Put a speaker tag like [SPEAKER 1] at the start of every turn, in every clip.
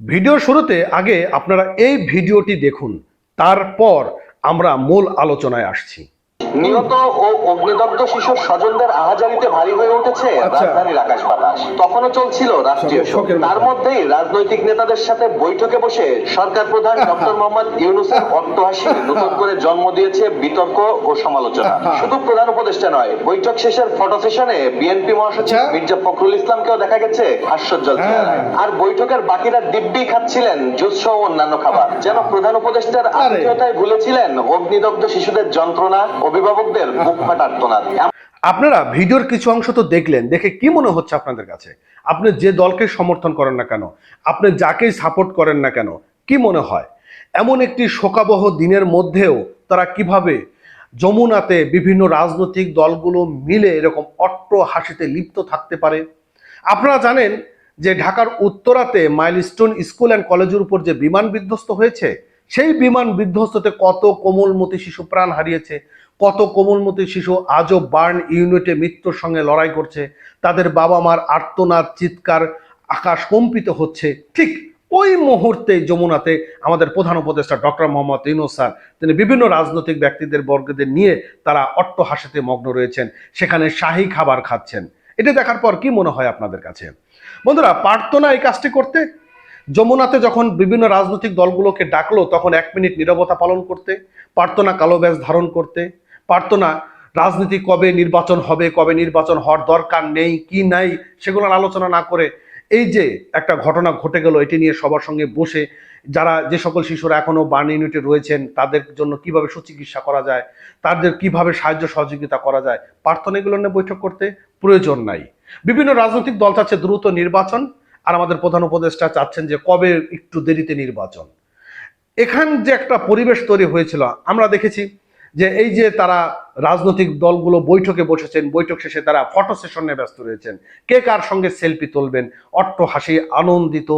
[SPEAKER 1] ভিডিওর শুরুতে আগে আপনারা এই ভিডিওটি দেখুন। তারপর আমরা মূল আলোচনায় আসছি।
[SPEAKER 2] নিহত ও অগ্নিদগ্ধ শিশুর স্বজনদের আহাজারিতে ভারী হয়ে উঠেছে
[SPEAKER 1] আচ্ছা।
[SPEAKER 2] রাজধানীর আকাশ বাতাস। তখনও চলছিল রাষ্ট্রীয় শোক। তার মধ্যেই রাজনৈতিক নেতাদের সাথে বৈঠকে বসে সরকার প্রধান ডক্টর মোহাম্মদ ইউনুসের অট্টহাসি নতুন করে জন্ম দিয়েছে বিতর্ক ও সমালোচনা। শুধু প্রধান উপদেষ্টা নয় বৈঠক শেষের ফটো সেশনে বিএনপি মহাসচিব
[SPEAKER 1] আচ্ছা।
[SPEAKER 2] মির্জা ফখরুল ইসলামকেও দেখা গেছে হাস্যোজ্জ্বল
[SPEAKER 1] হ্যাঁ।
[SPEAKER 2] আর বৈঠকের বাকিরা দিব্যি খাচ্ছিলেন জুস সহ অন্যান্য খাবার। যেন প্রধান উপদেষ্টার আত্মীয়তায় ভুলেছিলেন অগ্নিদগ্ধ শিশুদের যন্ত্রণা অভিভাবকদের বুক ফাটা আর্তনাদ
[SPEAKER 1] আপনারা ভিডিওর কিছু অংশ তো দেখলেন, দেখে কি মনে হচ্ছে আপনাদের কাছে? আপনি যে দলকে সমর্থন করেন না কেন? আপনি যাকেই সাপোর্ট করেন না কেন? কি মনে হয়? এমন একটি শোকাবহ দিনের মধ্যেও তারা কীভাবে যমুনাতে বিভিন্ন রাজনৈতিক দলগুলো মিলে এরকম অট্ট হাসিতে লিপ্ত থাকতে পারে? আপনারা জানেন যে ঢাকার উত্তরাতে মাইলস্টোন স্কুল অ্যান্ড কলেজের উপর যে বিমান বিধ্বস্ত হয়েছে সেই বিমান বিধ্বস্ততে কত কোমলমতি শিশু প্রাণ হারিয়েছে, কত কোমলমতি শিশু আজও বার্ন ইউনিটে মৃত্যুর সঙ্গে লড়াই করছে, তাদের বাবা মার আর্তনাদ চিৎকার আকাশ কম্পিত হচ্ছে। ঠিক ওই মুহূর্তে যমুনাতে আমাদের প্রধান উপদেষ্টা ডক্টর মোহাম্মদ ইউনুস স্যার, তিনি বিভিন্ন রাজনৈতিক ব্যক্তিদের, বর্গদের নিয়ে তারা অট্ট হাসিতে মগ্ন রয়েছেন, সেখানে শাহী খাবার খাচ্ছেন। এটা দেখার পর কি মনে হয় আপনাদের কাছে? বন্ধুরা পারতো না এই কাজটি করতে যমুনাতে যখন বিভিন্ন রাজনৈতিক দলগুলোকে ডাকলো, তখন এক মিনিট নীরবতা পালন করতে পারতো না কালো ব্যাজ ধারণ করতে পারতো না রাজনীতি কবে নির্বাচন হবে, কবে নির্বাচন হওয়ার দরকার নেই, কি নাই, সেগুলোর আলোচনা না করে এই যে একটা ঘটনা ঘটে গেল, এটি নিয়ে সবার সঙ্গে বসে যারা যে সকল শিশুরা এখনও বার্ন ইউনিটে রয়েছেন, তাদের জন্য কীভাবে সুচিকিৎসা করা যায়, তাদের কীভাবে সাহায্য সহযোগিতা করা যায়, প্রার্থনা এগুলো নিয়ে বৈঠক করতে প্রয়োজন নাই। বিভিন্ন রাজনৈতিক দল চাচ্ছে দ্রুত নির্বাচন আর আমাদের প্রধান উপদেষ্টা চাচ্ছেন যে কবে একটু দেরিতে নির্বাচন। এখান যে একটা পরিবেশ তৈরি হয়েছিল, আমরা দেখেছি যে এই যে তারা রাজনৈতিক দলগুলো বৈঠকে বসেছেন। বৈঠক শেষে তারা ফটো সেশনে ব্যস্ত রয়েছেন। কে কার সঙ্গে সেলফি তুলবেন? অট্ট হাসি, আনন্দিত,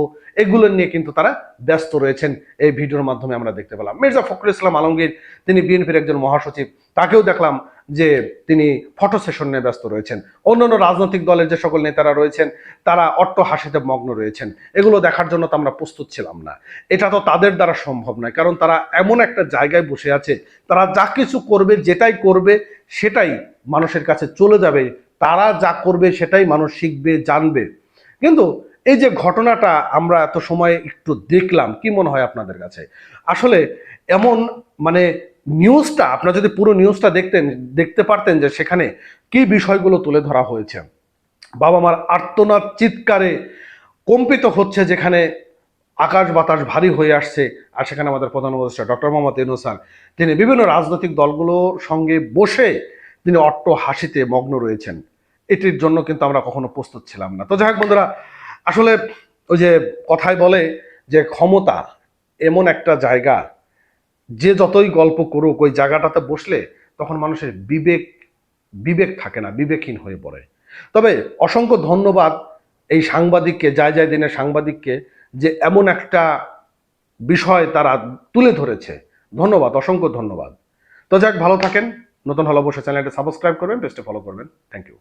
[SPEAKER 1] এগুলো নিয়ে কিন্তু তারা ব্যস্ত রয়েছেন। এই ভিডিওর মাধ্যমে আমরা দেখতে পেলাম। মির্জা ফখরুল ইসলাম আলমগীর, তিনি বিএনপির একজন মহাসচিব, তাকেও দেখলাম যে তিনি ফটো সেশন নিয়ে ব্যস্ত রয়েছেন। অন্যান্য রাজনৈতিক দলের যে সকল নেতারা রয়েছেন, তারা অট্ট হাসিতে মগ্ন রয়েছেন। এগুলো দেখার জন্য তো আমরা প্রস্তুত ছিলাম না। এটা তো তাদের দ্বারা সম্ভব নয়, কারণ তারা এমন একটা জায়গায় বসে আছে, তারা যা কিছু করবে, যেটাই করবে সেটাই মানুষের কাছে চলে যাবে। তারা যা করবে, সেটাই মানুষ শিখবে, জানবে। কিন্তু এই যে ঘটনাটা আমরা এত সময় একটু দেখলাম, কি মনে হয় আপনাদের কাছে? আসলে এমন মানে নিউজটা, আপনারা যদি পুরো নিউজটা দেখতেন, দেখতে পারতেন যে সেখানে কি বিষয়গুলো তুলে ধরা হয়েছে। বাবা মার আর্তনাদ চিৎকারে কম্পিত হচ্ছে যেখানে আকাশ বাতাস ভারী হয়ে আসছে, আর সেখানে আমাদের প্রধান উপদেষ্টা ডক্টর মোহাম্মদ স্যার, তিনি বিভিন্ন রাজনৈতিক দলগুলোর সঙ্গে বসে তিনি অট্ট হাসিতে মগ্ন রয়েছেন। এটির জন্য কিন্তু আমরা কখনো প্রস্তুত ছিলাম না। তো যাই হোক বন্ধুরা, আসলে ওই যে কথায় বলে যে ক্ষমতা এমন একটা জায়গা, যে যতই গল্প করুক, ওই জায়গাটাতে বসলে তখন মানুষের বিবেক বিবেক থাকে না, বিবেকহীন হয়ে পড়ে। তবে অসংখ্য ধন্যবাদ এই সাংবাদিককে, যায় যায় দিনের সাংবাদিককে যে এমন একটা বিষয় তারা তুলে ধরেছে। ধন্যবাদ, অসংখ্য ধন্যবাদ। তো যাক, ভালো থাকেন। নতুন হলে অবশ্যই চ্যানেলটা সাবস্ক্রাইব করবেন, পেজটা ফলো করবেন। Thank you